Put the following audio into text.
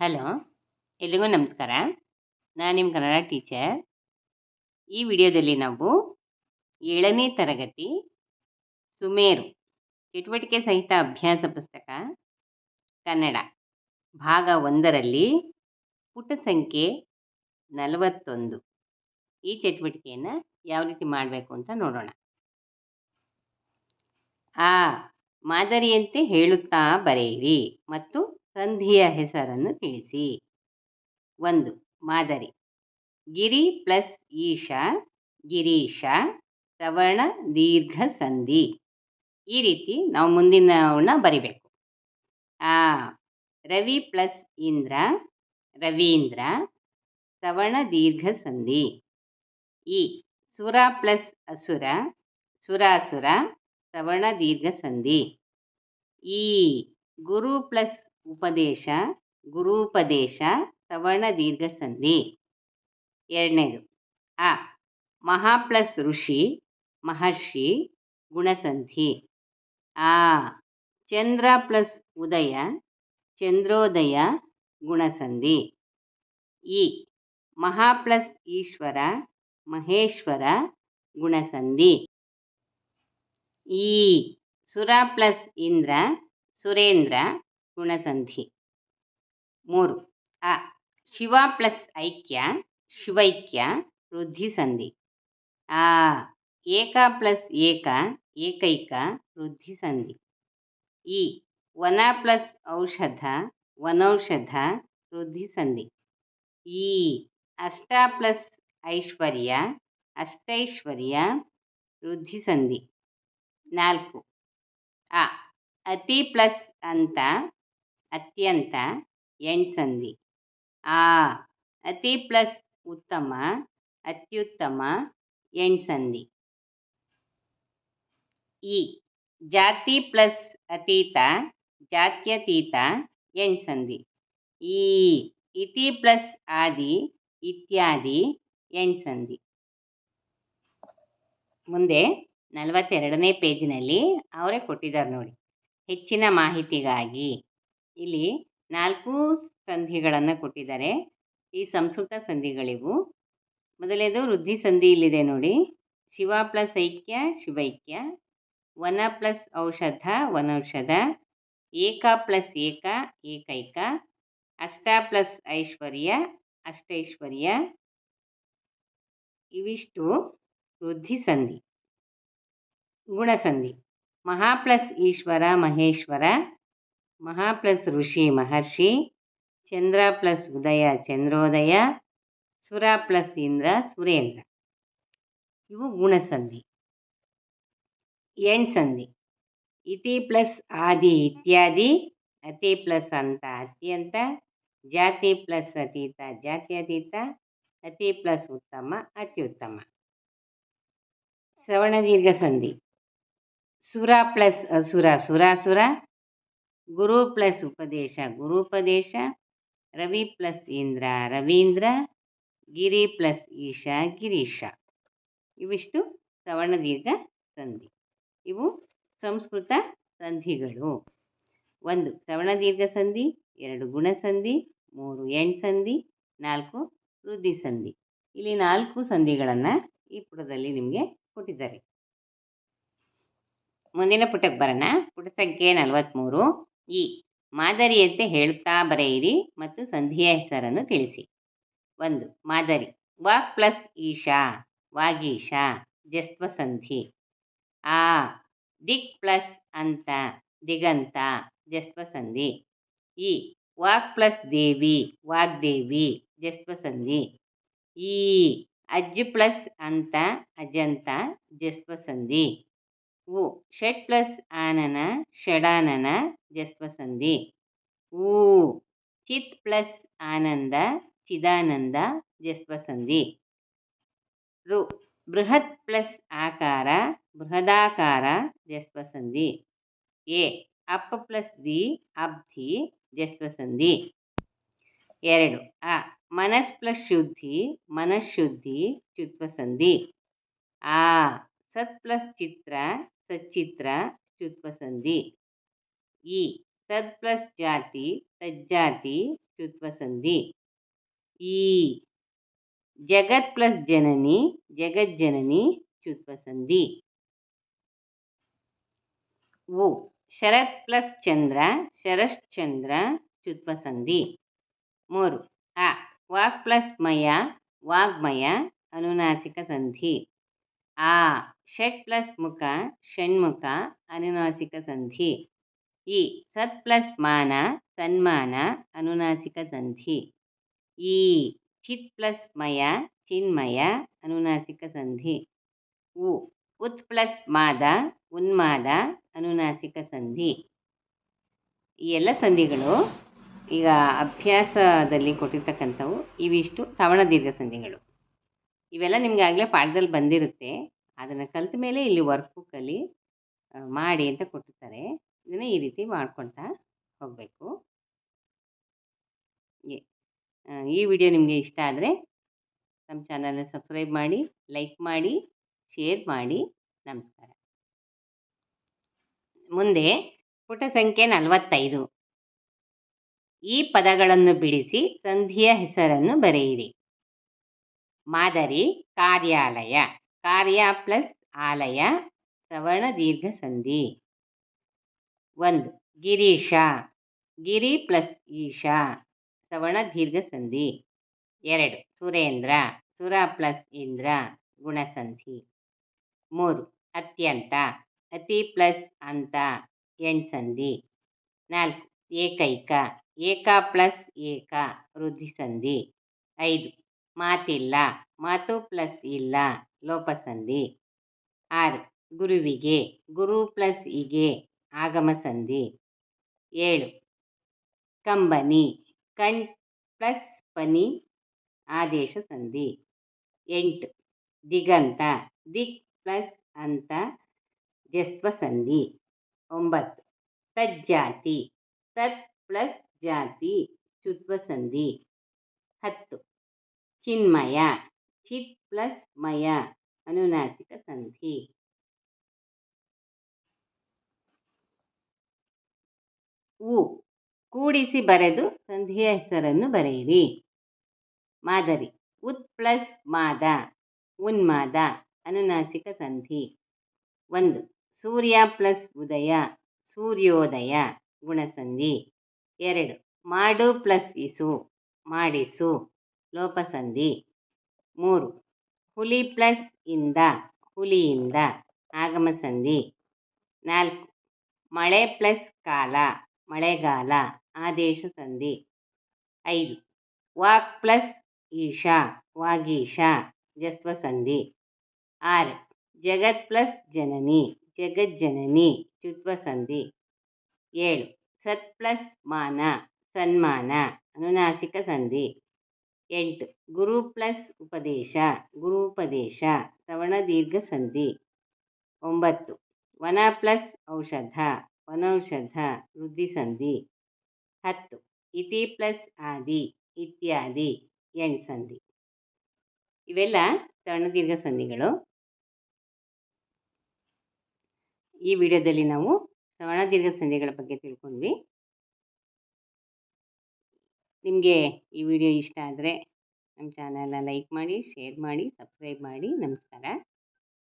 Hello, ಎಲ್ರಿಗೂ ನಮಸ್ಕಾರ. ನಾನು ನಿಮ್ಮ ಕನ್ನಡ ಟೀಚರ್. ಈ ವಿಡಿಯೋದಲ್ಲಿ ನಾವು ಏಳನೇ ತರಗತಿ ಸುಮೇರು, ಚಟುವಟಿಕೆ ಸಹಿತ ಅಭ್ಯಾಸ ಪುಸ್ತಕ, ಕನ್ನಡ, ಭಾಗ ಒಂದರಲ್ಲಿ ಪುಟ ಸಂಖ್ಯೆ ನಲವತ್ತೊಂದು. ಈ ಚಟುವಟಿಕೆಯನ್ನು ಯಾವ ರೀತಿ ಮಾಡಬೇಕು ಅಂತ ನೋಡೋಣ. ಆ ಮಾದರಿಯಂತೆ ಹೇಳುತ್ತಾ ಬರೆಯಿರಿ ಮತ್ತು ಸಂಧಿಯ ಹೆಸರನ್ನು ತಿಳಿಸಿ. ಒಂದು, ಮಾದರಿ. ಗಿರಿ ಪ್ಲಸ್ ಈಶ, ಗಿರೀಶ ಸವರ್ಣ ದೀರ್ಘ ಸಂಧಿ. ಈ ರೀತಿ ನಾವು ಮುಂದಿನವನ್ನ ಬರಿಬೇಕು. ಆ, ರವಿ ಪ್ಲಸ್ ಇಂದ್ರ, ರವೀಂದ್ರ ಸವರ್ಣ ದೀರ್ಘ ಸಂಧಿ. ಈ, ಸುರ ಪ್ಲಸ್ ಅಸುರ, ಸುರಾಸುರ ಸವರ್ಣ ದೀರ್ಘ ಸಂಧಿ. ಈ, ಗುರು ಪ್ಲಸ್ ಉಪದೇಶ, ಗುರೂಪದೇಶ ಸವರ್ಣ ದೀರ್ಘ ಸಂಧಿ ಎರಡನೇದು, ಆ, ಮಹಾ ಪ್ಲಸ್ ಋಷಿ, ಮಹರ್ಷಿ, ಗುಣಸಂಧಿ. ಆ, ಚಂದ್ರ ಪ್ಲಸ್ ಉದಯ, ಚಂದ್ರೋದಯ, ಗುಣಸಂಧಿ. ಇ ಮಹಾ ಪ್ಲಸ್ ಈಶ್ವರ, ಮಹೇಶ್ವರ, ಗುಣಸಂಧಿ. ಈ, ಸುರ ಪ್ಲಸ್ ಇಂದ್ರ, ಸುರೇಂದ್ರ ಗುಣಸಂಧಿ. ಮೂರು ಅ ಶಿವ ಪ್ಲಸ್ ಐಕ್ಯ, ಶಿವೈಕ್ಯ ವೃದ್ಧಿ ಸಂಧಿ ಆ, ಏಕ ಪ್ಲಸ್ ಏಕ, ಏಕೈಕ ವೃದ್ಧಿ ಸಂಧಿ ಇ ವನ ಪ್ಲಸ್ ಔಷಧ, ವನೌಷಧ ವೃದ್ಧಿ ಸಂಧಿ ಇ ಅಷ್ಟ ಪ್ಲಸ್ ಐಶ್ವರ್ಯ, ಅಷ್ಟೈಶ್ವರ್ಯ ವೃದ್ಧಿ ಸಂಧಿ ನಾಲ್ಕು ಅ ಅತಿ ಪ್ಲಸ್ ಅಂತ ಅತ್ಯಂತ ಎಂಟ್ಸಂಧಿ ಆ, ಅತಿ ಪ್ಲಸ್ ಉತ್ತಮ, ಅತ್ಯುತ್ತಮ ಎಂಟ್ಸಂಧಿ ಇ ಜಾತಿ ಪ್ಲಸ್ ಅತೀತ, ಜಾತ್ಯತೀತ ಎಂಟ್ಸಂಧಿ ಈ, ಇತಿ ಪ್ಲಸ್ ಆದಿ, ಇತ್ಯಾದಿ ಎಂಟ್ಸಂಧಿ ಮುಂದೆ ನಲವತ್ತೆರಡನೇ ಪೇಜಿನಲ್ಲಿ ಅವರೇ ಕೊಟ್ಟಿದ್ದಾರೆ ನೋಡಿ. ಹೆಚ್ಚಿನ ಮಾಹಿತಿಗಾಗಿ. ಇಲ್ಲಿ ನಾಲ್ಕು ಸಂಧಿಗಳನ್ನು ಕೊಟ್ಟಿದ್ದಾರೆ. ಈ ಸಂಸ್ಕೃತ ಸಂಧಿಗಳಿವು. ಮೊದಲೇದು ವೃದ್ಧಿ ಸಂಧಿ ಇಲ್ಲಿದೆ ನೋಡಿ. ಶಿವ ಪ್ಲಸ್ ಐಕ್ಯ ಶಿವೈಕ್ಯ ವನ ಪ್ಲಸ್ ಔಷಧ ವನೌಷಧ ಏಕ ಪ್ಲಸ್ ಏಕ, ಏಕೈಕ. ಅಷ್ಟ ಪ್ಲಸ್ ಐಶ್ವರ್ಯ, ಅಷ್ಟೈಶ್ವರ್ಯ. ಇವಿಷ್ಟು ವೃದ್ಧಿ ಸಂಧಿ. ಗುಣಸಂಧಿ ಮಹಾ ಪ್ಲಸ್ ಈಶ್ವರ, ಮಹೇಶ್ವರ. ಮಹಾ ಪ್ಲಸ್ ಋಷಿ ಮಹರ್ಷಿ, ಚಂದ್ರ ಪ್ಲಸ್ ಉದಯ ಚಂದ್ರೋದಯ, ಸುರ ಪ್ಲಸ್ ಇಂದ್ರ ಸುರೇಂದ್ರ. ಇವು ಗುಣಸಂಧಿ. ಎಂಟ್ಸಂಧಿ ಇತಿ ಪ್ಲಸ್ ಆದಿ ಇತ್ಯಾದಿ, ಅತಿ ಪ್ಲಸ್ ಅಂತ ಅತ್ಯಂತ ಜಾತಿ ಪ್ಲಸ್ ಅತೀತ ಜಾತ್ಯತೀತ ಅತಿ ಪ್ಲಸ್ ಉತ್ತಮ ಅತ್ಯುತ್ತಮ ಶ್ರವಣ ದೀರ್ಘ ಸಂಧಿ. ಸುರ ಪ್ಲಸ್ ಅಸುರ ಸುರಾಸುರ ಗುರು ಪ್ಲಸ್ ಉಪದೇಶ ಗುರುಪದೇಶ ರವಿ ಪ್ಲಸ್ ಇಂದ್ರ, ರವೀಂದ್ರ, ಗಿರಿ ಪ್ಲಸ್ ಈಶ, ಗಿರೀಶ. ಇವಿಷ್ಟು ಸವರ್ಣ ದೀರ್ಘ ಸಂಧಿ. ಇವು ಸಂಸ್ಕೃತ ಸಂಧಿಗಳು. ಒಂದು, ಸವರ್ಣ ದೀರ್ಘ ಸಂಧಿ, ಎರಡು ಗುಣಸಂಧಿ ಮೂರು ಎಂಟ್ಸಂಧಿ ನಾಲ್ಕು ವೃದ್ಧಿ ಸಂಧಿ. ಇಲ್ಲಿ ನಾಲ್ಕು ಸಂಧಿಗಳನ್ನು ಈ ಪುಟದಲ್ಲಿ ನಿಮಗೆ ಕೊಟ್ಟಿದ್ದಾರೆ. ಮುಂದಿನ ಪುಟಕ್ಕೆ ಬರೋಣ. ಪುಟ ಸಂಖ್ಯೆ ನಲವತ್ತ್ಮೂರು ಈ ಮಾದರಿಯಂತೆ ಹೇಳುತ್ತಾ ಬರೆಯಿರಿ ಮತ್ತು ಸಂಧಿಯ ಹೆಸರನ್ನು ತಿಳಿಸಿ. ಒಂದು, ಮಾದರಿ. ವಾಕ್ ಪ್ಲಸ್ ಈಶಾ, ವಾಗೀಶಾ, ಜಸ್ತ್ವ ಸಂಧಿ. ಆ, ದಿಕ್ ಪ್ಲಸ್ ಅಂತ, ದಿಗಂತ, ಜಸ್ತ್ವ ಸಂಧಿ. ಈ ವಾಕ್ ಪ್ಲಸ್ ದೇವಿ, ವಾಗ್ದೇವಿ, ಜಸ್ತ್ವ ಸಂಧಿ. ಈ ಅಜ್ ಪ್ಲಸ್ ಅಂತ, ಅಜಂತ, ಜಸ್ತ್ವ ಸಂಧಿ. ಉ ಷಟ್ ಪ್ಲಸ್ ಆನನ, ಷಡಾನನ, ಜಸ್ವಸಂಧಿ. ಊ, ಚಿತ್ ಪ್ಲಸ್ ಆನಂದ, ಚಿದಾನಂದ, ಜಸ್ವಸಂಧಿ. ರು ಬೃಹತ್ ಪ್ಲಸ್ ಆಕಾರ, ಬೃಹದಾಕಾರ, ಜಸ್ವಸಂಧಿ. ಎ, ಅಪ್ ಪ್ಲಸ್ ದಿ ಅಬ್ಧಿ, ಜಸ್ವಸಂಧಿ. ಎರಡು, ಅ, ಮನಸ್ ಪ್ಲಸ್ ಶುದ್ಧಿ, ಮನಃಶುದ್ಧಿ ಚುತ್ವ ಸಂಧಿ ಆ, ಸತ್ ಪ್ಲಸ್ ಚಿತ್ರ ಸಚ್ಚಿತ್ರ ಚುತ್ವ ಸಂಧಿ ಈ ತದ್ ಪ್ಲಸ್ ಜಾತಿ ತಜ್ಜಾತಿ ಚುತ್ವ ಸಂಧಿ ಈ ಜಗತ್ ಪ್ಲಸ್ ಜನನಿ ಜಗಜ್ಜನನಿ ಚುತ್ವ ಸಂಧಿ ಉ ಶರತ್ ಪ್ಲಸ್ ಚಂದ್ರ ಶರಶ್ಚಂದ್ರ ಚುತ್ವ ಸಂಧಿ ಮೂರು ಅ ವಾಕ್ ಪ್ಲಸ್ ಮಯ ವಾಗ್ಮಯ ಅನುನಾಸಿಕ ಸಂಧಿ ಆ, ಷಟ್ ಪ್ಲಸ್ ಮುಖ, ಷಣ್ಮುಖ, ಅನುನಾಸಿಕ ಸಂಧಿ. ಇ ಸತ್ ಪ್ಲಸ್ ಮಾನ, ಸನ್ಮಾನ, ಅನುನಾಸಿಕ ಸಂಧಿ. ಈ, ಚಿತ್ ಪ್ಲಸ್ ಮಯ, ಚಿನ್ಮಯ, ಅನುನಾಸಿಕ ಸಂಧಿ. ಉ, ಉತ್ ಪ್ಲಸ್ ಮಾದ, ಉನ್ಮಾದ, ಅನುನಾಸಿಕ ಸಂಧಿ. ಈ ಎಲ್ಲ ಸಂಧಿಗಳು ಈಗ ಅಭ್ಯಾಸದಲ್ಲಿ ಕೊಟ್ಟಿರ್ತಕ್ಕಂಥವು ಇವಿಷ್ಟು ಸವರ್ಣ ದೀರ್ಘ ಸಂಧಿಗಳು. ಇವೆಲ್ಲ ನಿಮಗೆ ಆಗಲೇ ಪಾಠದಲ್ಲಿ ಬಂದಿರುತ್ತೆ. ಅದನ್ನು ಕಲಿತ ಮೇಲೆ ಇಲ್ಲಿ ವರ್ಕ್ ಬುಕ್ಕಲ್ಲಿ ಮಾಡಿ ಅಂತ ಕೊಟ್ಟಿರ್ತಾರೆ. ಇದನ್ನು ಈ ರೀತಿ ಮಾಡ್ಕೊಳ್ತಾ ಹೋಗಬೇಕು. ಈ ವಿಡಿಯೋ ನಿಮಗೆ ಇಷ್ಟ ಆದರೆ ನಮ್ಮ ಚಾನಲ್ನ ಸಬ್ಸ್ಕ್ರೈಬ್ ಮಾಡಿ ಲೈಕ್ ಮಾಡಿ ಶೇರ್ ಮಾಡಿ. ನಮಸ್ಕಾರ. ಮುಂದೆ ಪುಟ ಸಂಖ್ಯೆ ನಲವತ್ತೈದು. ಈ ಪದಗಳನ್ನು ಬಿಡಿಸಿ ಸಂಧಿಯ ಹೆಸರನ್ನು ಬರೆಯಿರಿ. ಮಾದರಿ ಕಾರ್ಯಾಲಯ. ಕಾರ್ಯ ಪ್ಲಸ್ ಆಲಯ, ಸವರ್ಣ ದೀರ್ಘ ಸಂಧಿ. ಒಂದು, ಗಿರೀಶ. ಗಿರಿ ಪ್ಲಸ್ ಈಶ, ಸವರ್ಣ ದೀರ್ಘ ಸಂಧಿ. ಎರಡು, ಸುರೇಂದ್ರ. ಸುರ ಪ್ಲಸ್ ಇಂದ್ರ ಗುಣಸಂಧಿ ಮೂರು, ಅತ್ಯಂತ. ಅತಿ ಪ್ಲಸ್ ಅಂತ ಎಣ್ಸಂಧಿ ನಾಲ್ಕು, ಏಕೈಕ. ಏಕ ಪ್ಲಸ್ ಏಕ ವೃದ್ಧಿಸಂಧಿ ಐದು ಮಾತಿಲ್ಲ, ಮಾತು ಪ್ಲಸ್ ಇಲ್ಲ, ಲೋಪಸಂಧಿ. ಆರು, ಗುರುವಿಗೆ, ಗುರು ಪ್ಲಸ್ ಇಗೆ, ಆಗಮ ಸಂಧಿ. ಏಳು, ಕಂಬನಿ, ಕಣ್ ಪ್ಲಸ್ ಪನಿ, ಆದೇಶ ಸಂಧಿ. ಎಂಟು, ದಿಗಂತ ದಿಕ್ ಪ್ಲಸ್ ಅಂತ ಜಸ್ವ ಸಂಧಿ. ಒಂಬತ್ತು, ತಜ್ಜಾತಿ, ತತ್ ಪ್ಲಸ್ ಜಾತಿ ಚುತ್ವ ಸಂಧಿ. ಹತ್ತು ಚಿನ್ಮಯ, ಚಿತ್ ಪ್ಲಸ್ ಮಯ, ಅನುನಾಸಿಕ ಸಂಧಿ. ಉ, ಕೂಡಿಸಿ ಬರೆದು ಸಂಧಿಯ ಹೆಸರನ್ನು ಬರೆಯಿರಿ. ಮಾದರಿ, ಉತ್ ಪ್ಲಸ್ ಮಾದ ಉನ್ಮಾದ ಅನುನಾಸಿಕ ಸಂಧಿ. ಒಂದು, ಸೂರ್ಯ ಪ್ಲಸ್ ಉದಯ, ಸೂರ್ಯೋದಯ, ಗುಣಸಂಧಿ. ಎರಡು, ಮಾಡು ಪ್ಲಸ್ ಇಸು, ಮಾಡಿಸು. ಲೋಪಸಂಧಿ. ಮೂರು, ಹುಲಿ ಪ್ಲಸ್ ಇಂದ, ಹುಲಿಯಿಂದ ಆಗಮ ಸಂಧಿ. ನಾಲ್ಕು, ಮಳೆ ಪ್ಲಸ್ ಕಾಲ, ಮಳೆಗಾಲ, ಆದೇಶ ಸಂಧಿ. ಐದು, ವಾಕ್ ಪ್ಲಸ್ ಈಶಾ, ವಾಗೀಶ, ಜಸ್ವ ಸಂಧಿ. ಆರು, ಜಗತ್ ಪ್ಲಸ್ ಜನನಿ ಜಗಜ್ಜನನಿ ಸಂಧಿ. ಏಳು, ಸತ್ ಪ್ಲಸ್ ಮಾನ, ಸನ್ಮಾನ, ಅನುನಾಸಿಕ ಸಂಧಿ. ಎಂಟು. ಗುರು ಪ್ಲಸ್ ಉಪದೇಶ. ಗುರುಪದೇಶ ಶ್ರವಣ ದೀರ್ಘ ಸಂಧಿ. ಒಂಬತ್ತು. ವನ ಪ್ಲಸ್ ಔಷಧ. ವನೌಷಧ. ವೃದ್ಧಿ ಸಂಧಿ. ಹತ್ತು. ಇತಿ ಪ್ಲಸ್ ಆದಿ. ಇತ್ಯಾದಿ. ಎಂಟು ಸಂಧಿ. ಇವೆಲ್ಲ ಶ್ರವಣ ದೀರ್ಘ ಸಂಧಿಗಳು. ಈ ವಿಡಿಯೋದಲ್ಲಿ ನಾವು ಶ್ರವಣ ದೀರ್ಘ ಸಂಧಿಗಳ ಬಗ್ಗೆ ತಿಳ್ಕೊಂಡ್ವಿ. ನಿಮಗೆ ಈ ವಿಡಿಯೋ ಇಷ್ಟ ಆದರೆ ನಮ್ಮ ಚಾನಲ್ನ ಲೈಕ್ ಮಾಡಿ ಶೇರ್ ಮಾಡಿ ಸಬ್ಸ್ಕ್ರೈಬ್ ಮಾಡಿ. ನಮಸ್ಕಾರ.